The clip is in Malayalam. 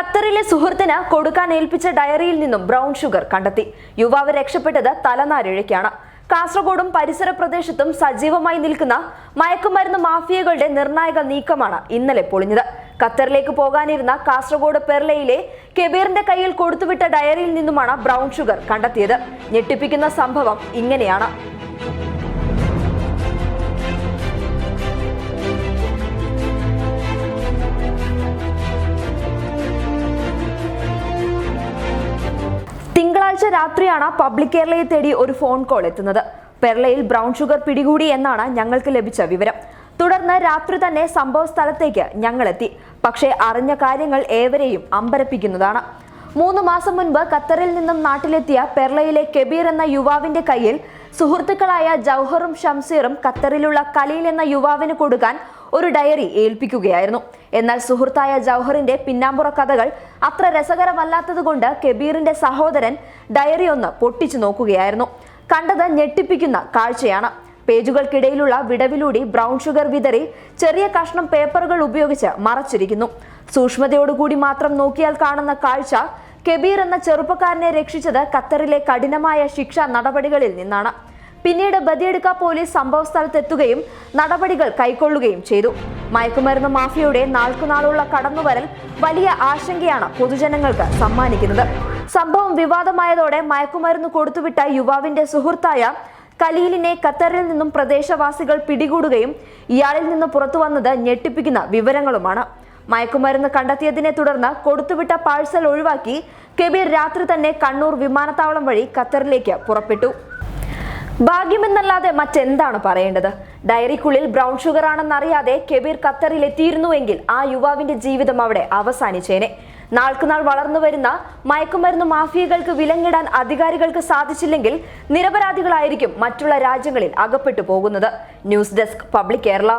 ഖത്തറിലെ സുഹൃത്തിന് കൊടുക്കാൻ ഏൽപ്പിച്ച ഡയറിയിൽ നിന്നും ബ്രൗൺ ഷുഗർ കണ്ടെത്തി. യുവാവ് രക്ഷപ്പെട്ടത് തലനാരിഴയ്ക്കാണ്. കാസർഗോഡും പരിസര പ്രദേശത്തും സജീവമായി നിൽക്കുന്ന മയക്കുമരുന്ന് മാഫിയകളുടെ നിർണായക നീക്കമാണ് ഇന്നലെ പൊളിഞ്ഞത്. ഖത്തറിലേക്ക് പോകാനിരുന്ന കാസർഗോഡ് പെർലയിലെ കെബീറിന്റെ കയ്യിൽ കൊടുത്തുവിട്ട ഡയറിയിൽ നിന്നുമാണ് ബ്രൗൺ ഷുഗർ കണ്ടെത്തിയത്. ഞെട്ടിപ്പിക്കുന്ന സംഭവം ഇങ്ങനെയാണ്. രാത്രിയാണ് പബ്ലിക് കേരളയെ തേടി ഒരു ഫോൺ കോൾ എത്തുന്നത്. പെർളയിൽ ബ്രൗൺ ഷുഗർ പിടികൂടി എന്നാണ് ഞങ്ങൾക്ക് ലഭിച്ച വിവരം. തുടർന്ന് രാത്രി തന്നെ സംഭവ സ്ഥലത്തേക്ക് ഞങ്ങളെത്തി. പക്ഷേ അറിഞ്ഞ കാര്യങ്ങൾ ഏവരെയും അമ്പരപ്പിക്കുന്നതാണ്. മൂന്ന് മാസം മുൻപ് ഖത്തറിൽ നിന്നും നാട്ടിലെത്തിയ പെർളയിലെ കെബീർ എന്ന യുവാവിന്റെ കയ്യിൽ സുഹൃത്തുക്കളായ ജൗഹറും ഷംസീറും ഖത്തറിലുള്ള കലീൽ എന്ന യുവാവിന് കൊടുക്കാൻ ഒരു ഡയറി ഏൽപ്പിക്കുകയായിരുന്നു. എന്നാൽ സുഹൃത്തായ ജൗഹറിന്റെ പിന്നാമ്പുറ കഥകൾ അത്ര രസകരമല്ലാത്തതുകൊണ്ട് കെബീറിന്റെ സഹോദരൻ ഡയറി ഒന്ന് പൊട്ടിച്ചു നോക്കുകയായിരുന്നു. കണ്ടത് ഞെട്ടിപ്പിക്കുന്ന കാഴ്ചയാണ്. പേജുകൾക്കിടയിലുള്ള വിടവിലൂടെ ബ്രൗൺ ഷുഗർ വിതറി ചെറിയ കഷ്ണം പേപ്പറുകൾ ഉപയോഗിച്ച് മറച്ചിരിക്കുന്നു. സൂക്ഷ്മതയോടുകൂടി മാത്രം നോക്കിയാൽ കാണുന്ന കാഴ്ച കെബീർ എന്ന ചെറുപ്പക്കാരനെ രക്ഷിച്ചത് ഖത്തറിലെ കഠിനമായ ശിക്ഷാ നടപടികളിൽ നിന്നാണ്. പിന്നീട് ബദിയെടുക്ക പോലീസ് സംഭവസ്ഥലത്തെത്തുകയും നടപടികൾ കൈക്കൊള്ളുകയും ചെയ്തു. മയക്കുമരുന്ന് മാഫിയയുടെ നാൾക്കുനാളുള്ള കടന്നുവരൽ വലിയ ആശങ്കയാണ് പൊതുജനങ്ങൾക്ക് സമ്മാനിക്കുന്നത്. സംഭവം വിവാദമായതോടെ മയക്കുമരുന്ന് കൊടുത്തുവിട്ട യുവാവിന്റെ സുഹൃത്തായ കലീലിനെ ഖത്തറിൽ നിന്നും പ്രദേശവാസികൾ പിടികൂടുകയും ഇയാളിൽ നിന്ന് പുറത്തുവന്നത് ഞെട്ടിപ്പിക്കുന്ന വിവരങ്ങളുമാണ്. മയക്കുമരുന്ന് കണ്ടെത്തിയതിനെ തുടർന്ന് കൊടുത്തുവിട്ട പാഴ്സൽ ഒഴിവാക്കി കെബീർ രാത്രി തന്നെ കണ്ണൂർ വിമാനത്താവളം വഴി ഖത്തറിലേക്ക് പുറപ്പെട്ടു. ഭാഗ്യമെന്നല്ലാതെ മറ്റെന്താണ് പറയേണ്ടത്? ഡയറിക്കുള്ളിൽ ബ്രൗൺ ഷുഗർ ആണെന്നറിയാതെ കെബീർ ഖത്തറിൽ എത്തിയിരുന്നുവെങ്കിൽ ആ യുവാവിന്റെ ജീവിതം അവിടെ അവസാനിച്ചേനെ. നാൾക്കുനാൾ വളർന്നു വരുന്ന മയക്കുമരുന്ന് മാഫിയകൾക്ക് വിലങ്ങിടാൻ അധികാരികൾക്ക് സാധിച്ചില്ലെങ്കിൽ നിരപരാധികളായിരിക്കും മറ്റുള്ള രാജ്യങ്ങളിൽ അകപ്പെട്ടു പോകുന്നത്. News desk public Kerala.